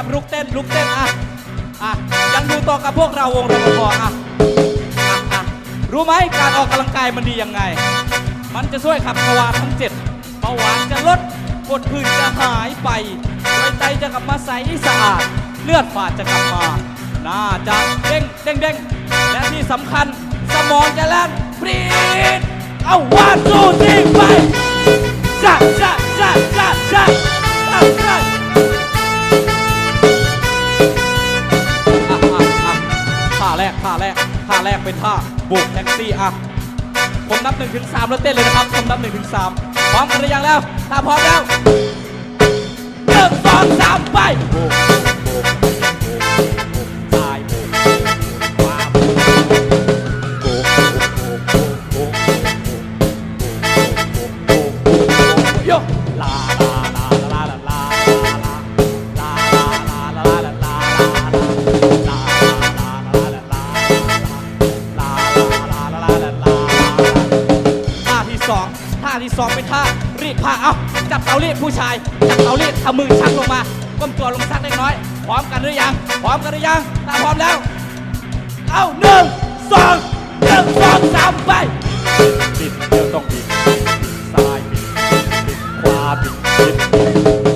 ครับลุกเต้นลุกเต้นอะอะยังดูต่อกับพวกเราวงรปภอะอะอะรู้ไหมการออกกำลังกายมันดียังไง มันจะช่วยขับกวาทั้งเจ็ดเบาหวานจะลดปวดผื่นจะหายไปไวใจจะกลับมาใสสะอาด เลือดฝาดจะกลับมาหน้าจะเด้งเด้งเด้งและที่สำคัญสมองจะแล่นปรีดเอาวานสู้จริไปจ้าจ้า ท่าแรกท่าแรกเป็นท่าบุกแท็กซี่อะผมนับ1นถึงสแล้วเต้นเลยนะครับผมนับ1นถึงสพร้อมกันหรือยังแล้วถ้าพร้อมแล้วหนึ่งสองสามไป ที่สองเป็นท่ารีดผ้าเอาจับเตารีดผู้ชายจับเตารีดทำมือชักลงมาก้มตัวลงซักเล็กน้อย พร้อมกันหรือยัง พร้อมกันหรือยังถ้าพร้อมแล้ว เอาหนึ่งสองหนึ่งสองสามไปบิดเดี๋ยวต้องบิดบิซ้ายบิดบิดขวาบิดบิด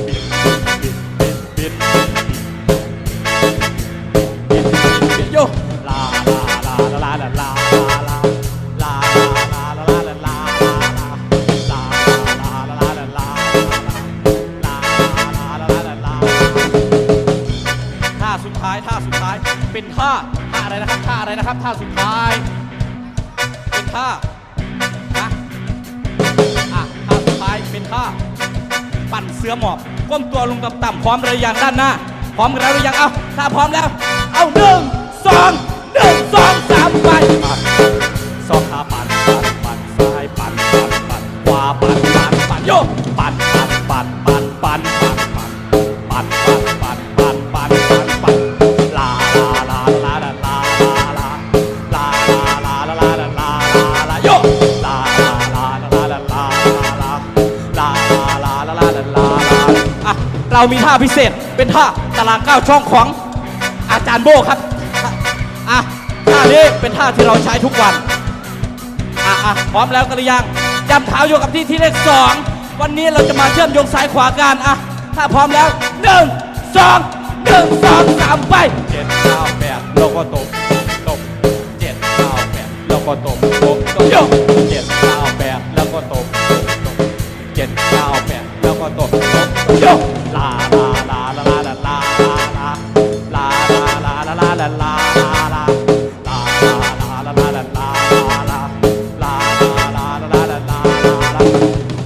ท่าสุดท้าย เป็นท่านะอะท่าสุดท้ายเป็นท่า ปั่นเสือหมอบ ก้มตัวลงต่ำๆพร้อมระยัด้านหน้า พร้อมกันแล้วหรือยัง เอ้าถ้าพร้อมแล้ว เรามีท่าพิเศษเป็นท่าตลางเก้าช่องของอาจารย์โบครับอะท่านี้เป็นท่าที่เราใช้ทุกวันอะอะพร้อมแล้วกันหรือยังยำเท้าอยู่กับที่ที่เลขสองวันนี้เราจะมาเชื่อมโยงซ้ายขวากันอะถ้าพร้อมแล้วหนึ่งสองหนึ่งสองสามไปเจ็ดเก้าแปดเราก็ตบตบเจ็ดเก้าแปดเราก็ตบตบตบกเจ็ดเก้าแปดแล้วก็ตบตบเจ็ดเก้าแปดแล้วก็ตบตบก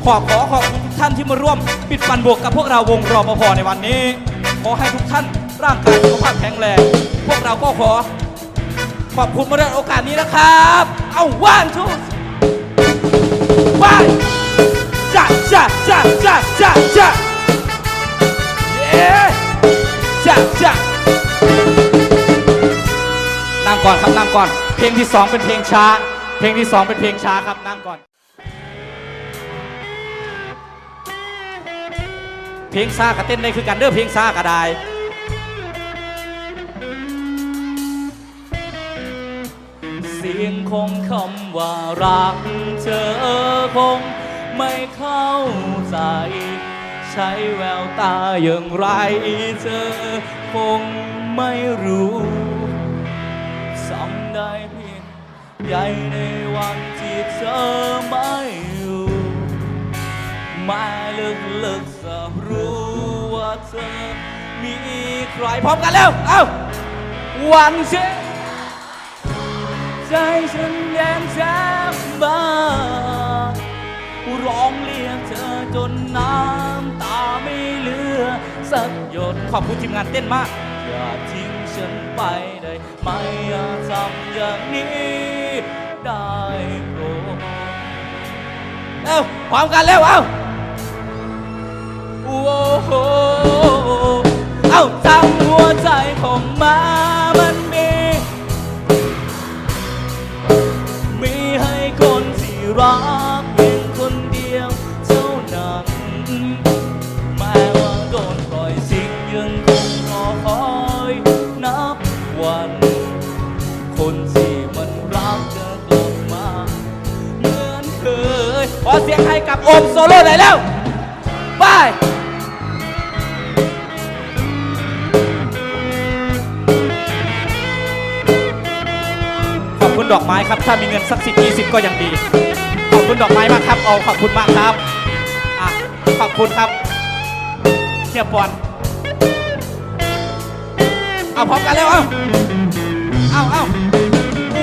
ขอขอขอบคุณทุกท่านที่มาร่วม ปิดฟันบวกกับพวกเราวงรอปภในวันนี้ ขอให้ทุกท่านร่างกายสุขภาพแข็งแรงพวกเราก็ขอ ขอบคุณมาได้โอกาสนี้นะครับ เอาว่านทุกไปจ้าจ้าจ้าจ้าจ้าจ้าเย้จ้าจ้านั่งก่อนครับนั่งก่อน เพลงที่สองเป็นเพลงช้า เพลงที่สองเป็นเพลงช้าครับนั่งก่อน เพลงซากับเต้นได้คือกันเด้อเพลงซาก็ได้เสียงของคำว่ารักเธอคงไม่เข้าใจ ใช้แววตาอย่างไรเธอคงไม่รู้สำได้เพียงใหญ่ในวันที่เธอไม่อยู่ไม่ลึกลึกๆจะ รู้ว่าเธอมีใครพร้อมกันแล้ว เอ้าวันเช่ใจฉันแดงแซ่บบ้าร้องเรียกเธอจนน้ำตาไม่เหลือ สักหยดขอบคุณทีมงานเต้นมาก อย่าทิ้งฉันไปได้ไหมอย่าทำอย่างนี้ได้โปรดเอ้าพร้อมกันแล้วเอ้า เอาทั้งหัวใจของมามันมี มีให้คนที่รักเพียงคนเดียวเท่านั้นแม้ว่าโดนปล่อยสิ่งยังคงรอคอยนับวัน คนที่มันรักจะกลับมาเหมือนเคยขอเสียงให้กับโอมโซโล่หน่ยแล้วไป คุณดอกไม้ครับ ถ้ามีเงินสักสิบยี่สิบก็ยังดี ขอบคุณดอกไม้มากครับเอาขอบคุณมากครับอะขอบคุณครับเชียร์บอลเอาพร้อมกันแล้วเอาเอาเอา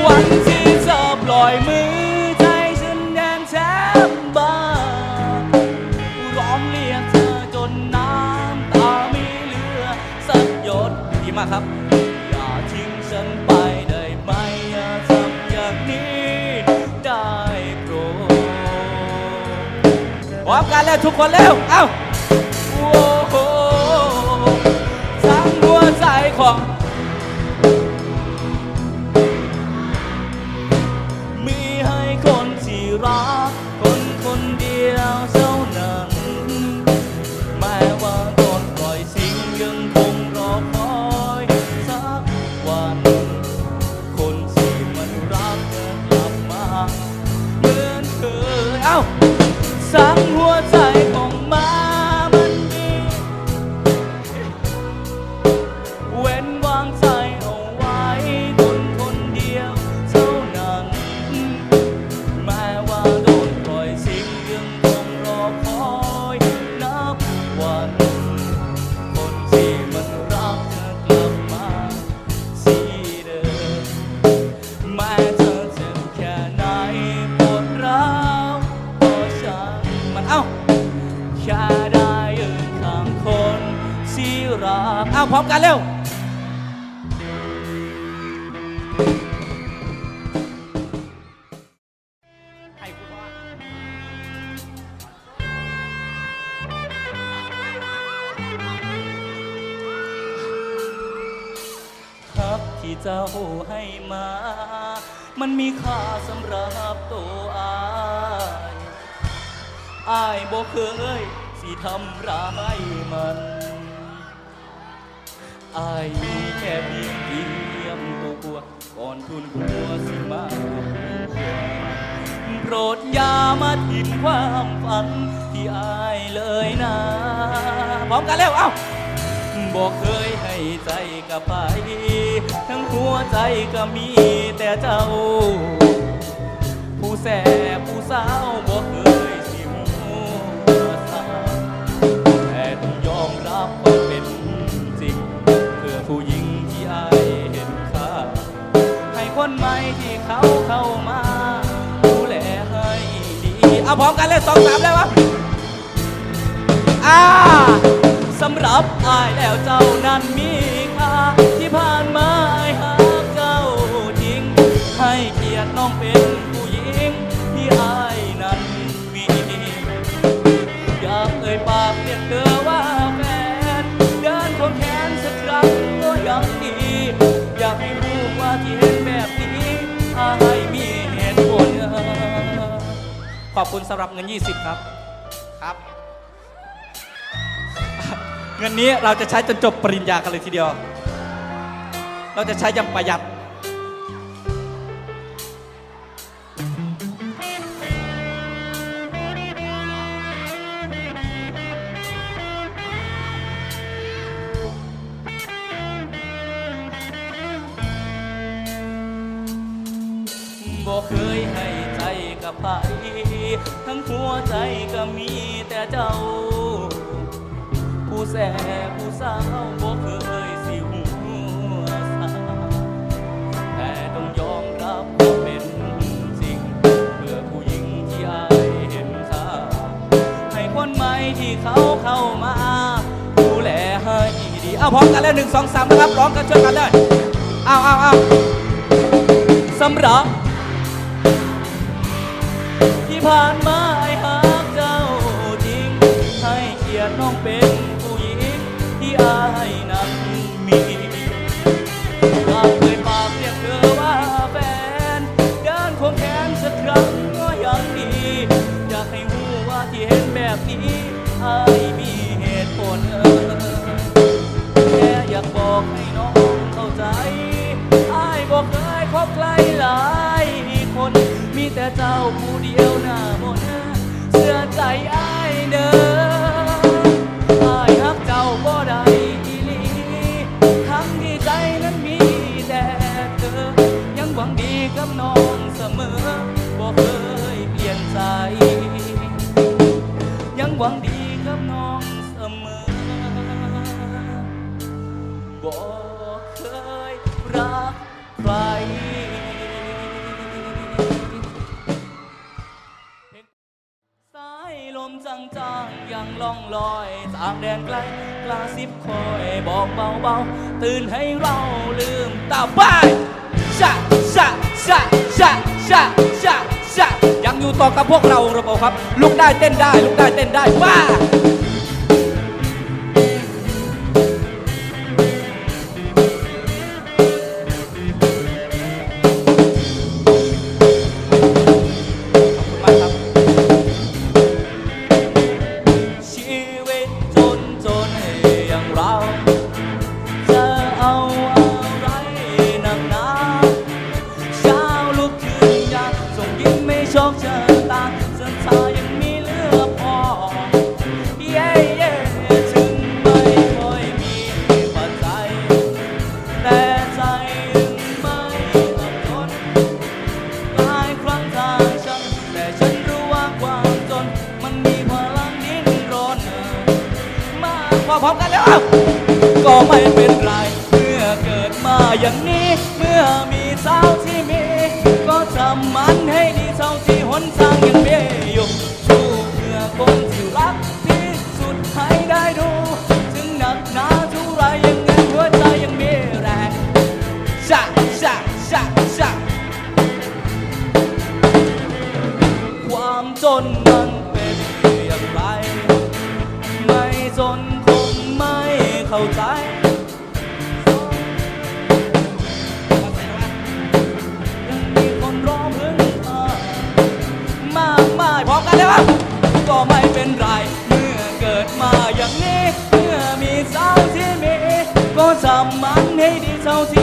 วันที่เธอปล่อยมือ มกันแล้วทุกคนเร็ว เอ้าโอ้โหทั้งหัวใจของมีให้คนที่รัก ที่เจ้าให้มา มันมีค่าสำหรับตัวอายอายบอกเคยสิทำร้ายมันอายมีแค่เพียงเตรียมตัวก่อนทุนหัวสิมาโปรดอย่ามาทิ้งความฝันที่อายเลยนะพร้อมกันแล้วเอ้าบอกเคยให้ใจกับไป ทั้งหัวใจก็มีแต่เจ้า ผู้แสบผู้สาวบอกเคยสิหัวสาแต่ต้องยอมรับควาเป็นจริงเพื่อผู้หญิงที่อายเห็นค่าให้คนใหม่ที่เขาเข้ามาดูแลให้ดี เอาพร้อมกันเลยสองสามเลยวะอ่าสำหรับอายแล้วเจ้านั้นมี ที่ผ่านมาอายหาเจ้าจริง ให้เกียรติน้องเป็นผู้หญิง ที่อายนั้นมี อยากเอ่ยปากเรียกเธอว่าแฟน เดินคนแขนสักครั้งก็ยังดี อยากให้รู้ว่าที่เห็นแบบนี้อายมีเหตุผลขอบคุณสำหรับเงิน 20 ครับ ครับ เงินนี้เราจะใช้จนจบปริญญากันเลยทีเดียว เราจะใช้อยังประหยัดบอกเคยให้ใจกับใครทั้งหัวใจก็มีแต่เจ้า ผู้แสผู้สาวบ ที่เขาเข้ามาดูแลให้ดีเอาพร้อมกันแล้วหนึ่งสองสามนะครับร้องกันช่วยกันเลยเอาเอาเอาสำหรับที่ผ่านมาไอ้หากเจ้าจริงให้เกียรติน้องเป็น บอกให้น้องเข้าใจอายบอกเคยคบใครหลายคน มีแต่เจ้าผู้เดียว บาๆตื่นให้เราลืมตาบ้านชะชะชะชะชะชะชะยังอยู่ต่อกับพวกเราหรือเปล่าครับลุกได้เต้นได้ลุกได้เต้นได้ว้า มาพร้อมกันแล้วก็ไม่เป็นไรเมื่อเกิดมาอย่างนี้ เข้าใจมีคนรอพึ่งตามากมายพร้อมกันเลยครับ ก็ไม่เป็นไร เมื่อเกิดมาอย่างนี้ เมื่อมีสาวที่มี ก็จำมันให้ดีเท่าที่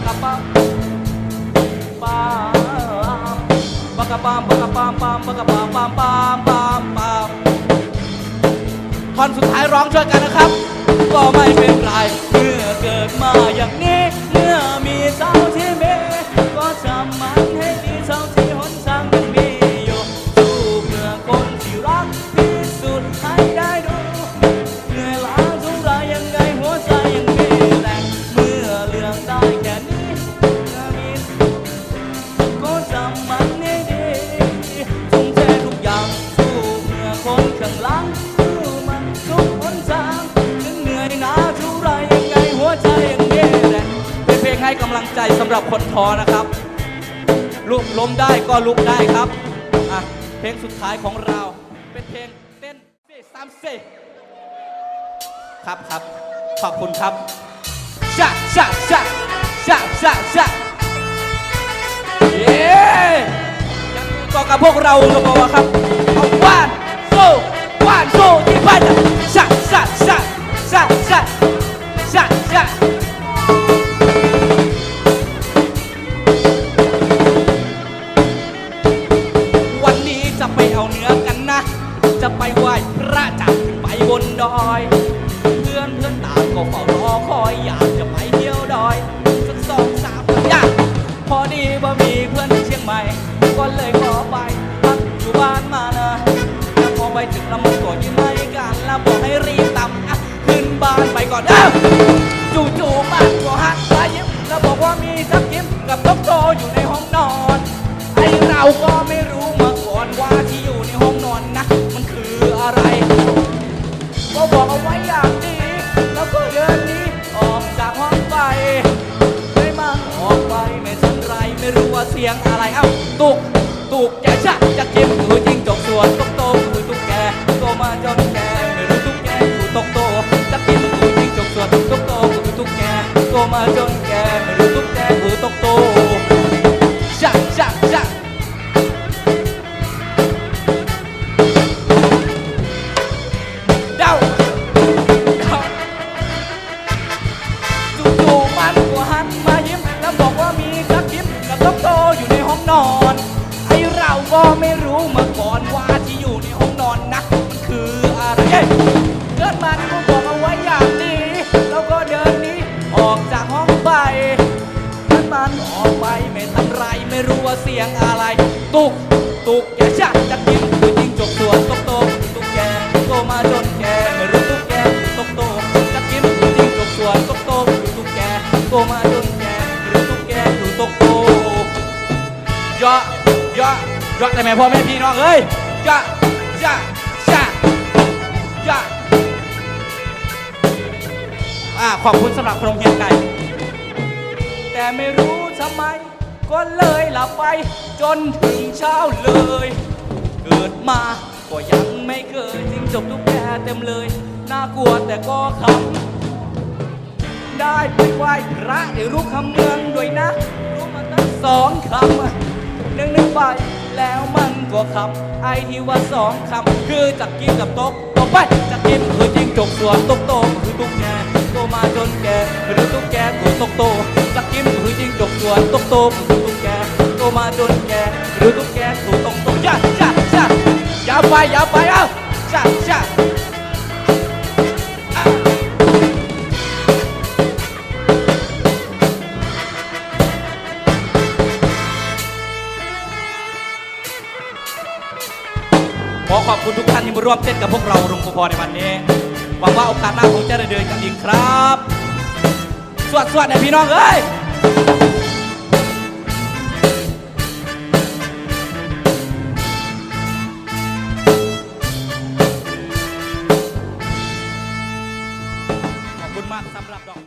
บักกะปั๊มบักกะปั๊มบักกะปั๊มปั๊มบักกะปั๊มปั๊มปัมปัมปัมท่อนสุดท้ายร้องช่วยกันนะครับ ก็ไม่เป็นไรเมื่อเกิดมาอย่างนี้ เมื่อมีสาวที่เมก็จะมา ใจสำหรับคนท้อนะครับลุกล้มได้ก็ลุกได้ครับอะเพลงสุดท้ายของเรา เป็นเพลงเต้นเซสามเซ่ครับครับขอบคุณครับชักชักชักชะชะชะเย้ยังอยู่ต่อกับพวกเราลงมาครับเอาว่า เอาตูกตูกแกชะจะเก็บตัวจริงจกส่วนตกโตคือตุ๊กแกโตมาจนแกไม่รู้ตุ๊กแกกูตกโตจะเก็บตัวจริงจกส่วนตกโตคือตุ๊กแกโตมาจนแกไม่รู้ตุ๊กแกกูตกโต รู้ว่าเสียงอะไร ตุกตุกแกชะจะกินคือจิงจกตัวตกโตตุกแกโตมาจนแกไม่รู้ตุกแกตกโตจะกินคือจิงจกตัวตกโตตุกแกโตมาจนแกไม่รู้ตุกแกอยู่ตกโตเยะยะยะแต่แม่พ่อแม่พี่น้องเอ้ยยะชะชะยะอ่าขอบคุณสำหรับโรงเรียนไก่แต่ไม่รู้ทำไม ก็เลยหลับไปจนถึงเช้าเลย เกิดมาก็ยังไม่เคยจิ้งจบทุกแกเต็มเลย น่ากลัวแต่ก็ขำได้ไปไหว้พระได้รู้คำเมืองด้วยนะ รู้มาตั้งสองคำนึ่งนึ่งไปแล้วมันก็คำไอที่ว่าสองคำคือจักกินกับตกตกไปจักกินคือจริงจกส่วนตกโตคือตุกแก โตมาจนแกหรือตุ๊กแกตัวตกโตจักกินคือจิ้งจกส่วนตกโตคือตุ๊กแกโตมาจนแกหรือตุ๊กแกตัวตกโตย่าย่าย่าอย่าไปอย่าไปเอ้าย่าย่าขอขอบคุณทุกท่านที่มาร่วมเต้นกับพวกเราโรงพยาบาลในวันนี้ หวังว่าโอกาสหน้าคงจะได้เดินกันอีกครับ สวัสดีพี่น้องเอ้ย